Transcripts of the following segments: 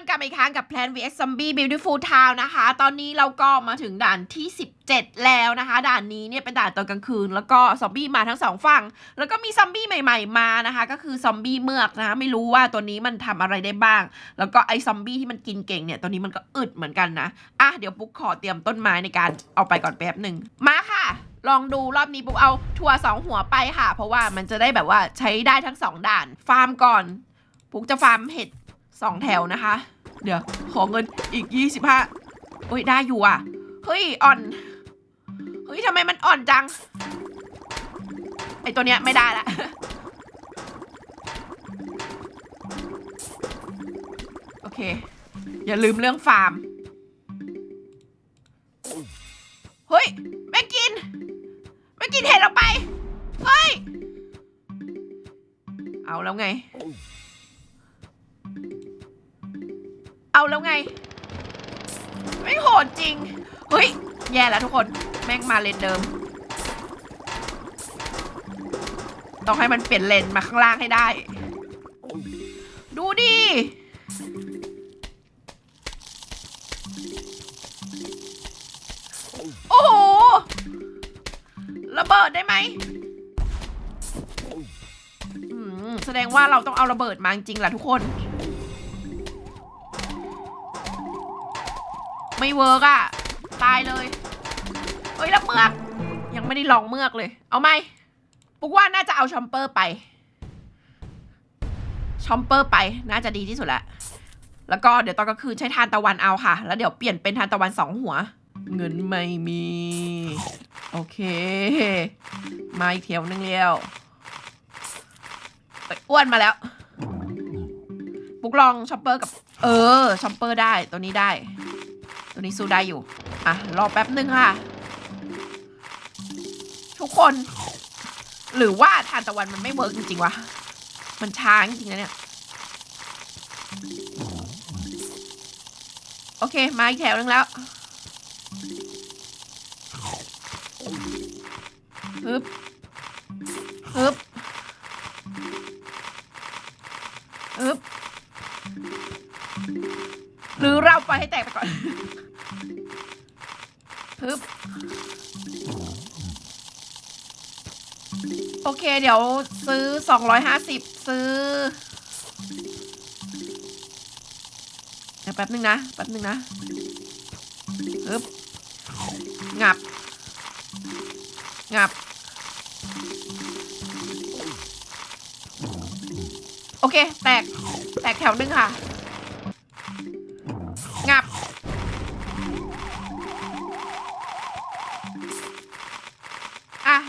คนกลับมาอีกครั้งกับ Plan vs Zombie Beautiful Town นะคะ ตอนนี้เราก็มาถึงด่านที่ 17 แล้วนะคะ ด่านนี้เนี่ยเป็นด่านตอนกลางคืน แล้วก็ซอมบี้มาทั้งสองฝั่ง แล้วก็มีซอมบี้ใหม่ ๆ มานะคะ ก็คือซอมบี้เมือกนะคะ ไม่รู้ว่าตัวนี้มันทำอะไรได้บ้าง แล้วก็ไอ้ซอมบี้ที่มันกินเก่งเนี่ย ตัวนี้มันก็อึดเหมือนกันนะ อะ เดี๋ยวปุ๊กขอเตรียมต้นไม้ในการเอาไปก่อนแป๊บหนึ่ง มาค่ะลองดูรอบนี้ปุ๊กเอาถั่วสองหัวไปค่ะ เพราะว่ามันจะได้แบบว่าใช้ได้ทั้งสองด่าน ฟาร์มก่อนปุ๊กจะฟาร์มเห็ด สองแถวนะคะ เดี๋ยว ขอเงินอีกยี่สิบห้าเฮ้ย ได้อยู่อะ เฮ้ย อ่อน เฮ้ยทำไมมันอ่อนจัง ไอตัวเนี้ยไม่ได้ละโอเค อย่าลืมเรื่องฟาร์ม เฮ้ย แม่งกิน แม่งกินเห็ดเราไป เฮ้ย เอาแล้วไง เอาแล้วไง ไม่โหดจริง เฮ้ย แย่แล้วทุกคน แม่งมาเลนเดิม ต้องให้มันเปลี่ยนเลนมาข้างล่างให้ได้ ดูดิโอ้โห ระเบิดได้ไหม แสดงว่าเราต้องเอาระเบิดมาจริงแหละทุกคน ไม่เวิร์กอะตายเลยเฮ้ยแล้วเมือก ยังไม่ได้ลองเมือกเลย เอาไหมปุกว่าน่าจะเอาชอมเปอร์ไปชอมเปอร์ไปน่าจะดีที่สุดละแล้วก็เดี๋ยวตอนกลางคืนใช้ทานตะวันเอาค่ะ แล้วเดี๋ยวเปลี่ยนเป็นทานตะวันสองหัว เงินไม่มี โอเค มาอีกเที่ยวนึงแล้วเอ้ยอ้วนมาแล้วปุกลองชอปเปอร์กับ เออชอปเปอร์ได้ตัวนี้ได้ ตัวนี้สู้ได้อยู่ อะ รอแป๊บนึงค่ะ ทุกคน หรือว่าทานตะวันมันไม่เวิร์กจริงๆวะ มันช้าจริงๆนะเนี่ย โอเค มาอีกแถวนึงแล้วฮึบฮึบฮึบหรือเราไปล่อยให้แตกไปก่อน ฮึบโอเค เดี๋ยวซื้อ 250 ซื้อ เดี๋ยวแป๊บนึงนะ แป๊บนึงนะฮึบงับ งับ โอเค แตก แตกแถวนึงค่ะ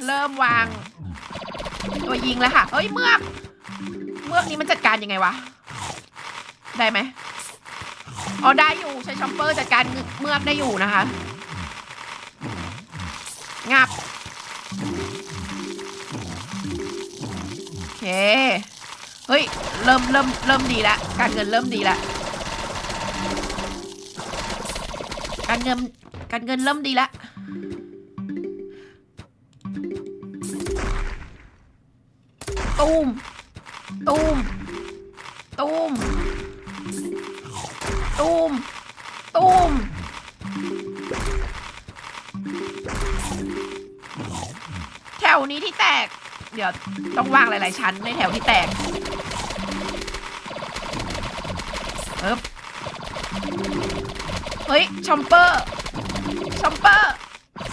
เริ่มวาง ตัวยิงแล้วค่ะเฮ้ยเมือก เมือกนี้มันจัดการยังไงวะ ได้ไหมอ๋อได้อยู่ใช้ชอมเปอร์จัดการเมือกได้อยู่นะคะ งับ โอเค เฮ้ย เริ่มเริ่มเริ่มดีล้วการเงินเริ่มดีล้วการเงินการเงินเริ่มดีล้ว ตูมตูมตูมตูมตูมแถวนี้ที่แตก เดี๋ยวต้องวางหลาย ๆ ชั้นในแถวที่แตกเอ๊บเฮ้ยชอมเปอร์ชอมเปอร์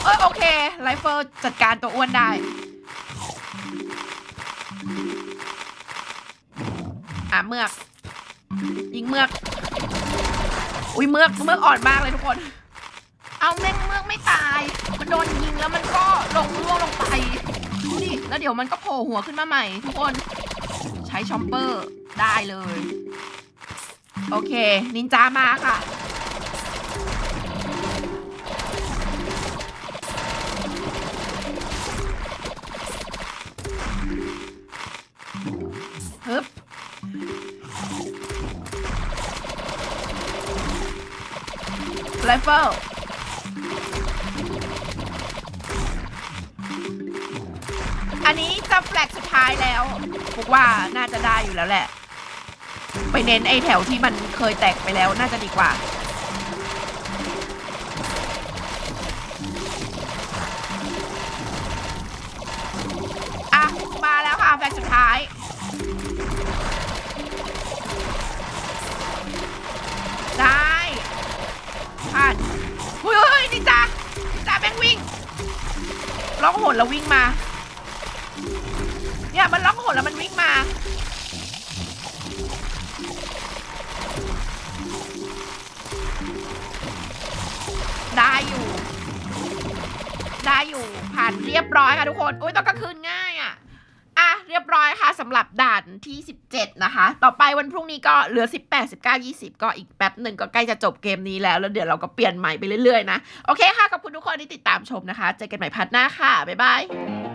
เอ้ยโอเค ไลเฟอร์จัดการตัวอ้วนได้าเมือกยิงเมือกอุ้ยเมือกเมือกอ่อนมากเลยทุกคน เอาแม่งเมือกไม่ตาย มันโดนยิงแล้วมันก็ลงล่วงลงไปดูดิแล้วเดี๋ยวมันก็โผล่หัวขึ้นมาใหม่ ทุกคน ใช้ชอมเปอร์ได้เลย โอเค นินจามาค่ะ ไรเฟิลอันนี้จะแฟลกสุดท้ายแล้วพวกว่าน่าจะได้อยู่แล้วแหละ ไปเน้นไอแถวที่มันเคยแตกไปแล้วน่าจะดีกว่า นแล้ววิ่งมา เนี่ยมันล็องหนแล้วมันวิ่งมา ได้อยู่ ได้อยู่ผ่านเรียบร้อยค่ะทุกคน อุ้ยต้องกลางคืนง่ายอะอะ เรียบร้อยค่ะสำหรับด่านที่ 17 นะคะ ต่อไปวันพรุ่งนี้ก็เหลือ 18 19 20 ก็อีกแป๊บหนึ่งก็ใกล้จะจบเกมนี้แล้ว แล้วเดี๋ยวเราก็เปลี่ยนใหม่ไปเรื่อยๆนะ โอเคค่ะ ขอบคุณทุกคนที่ติดตามชมนะคะ เจอกันใหม่พัดหน้าค่ะ บ๊ายบาย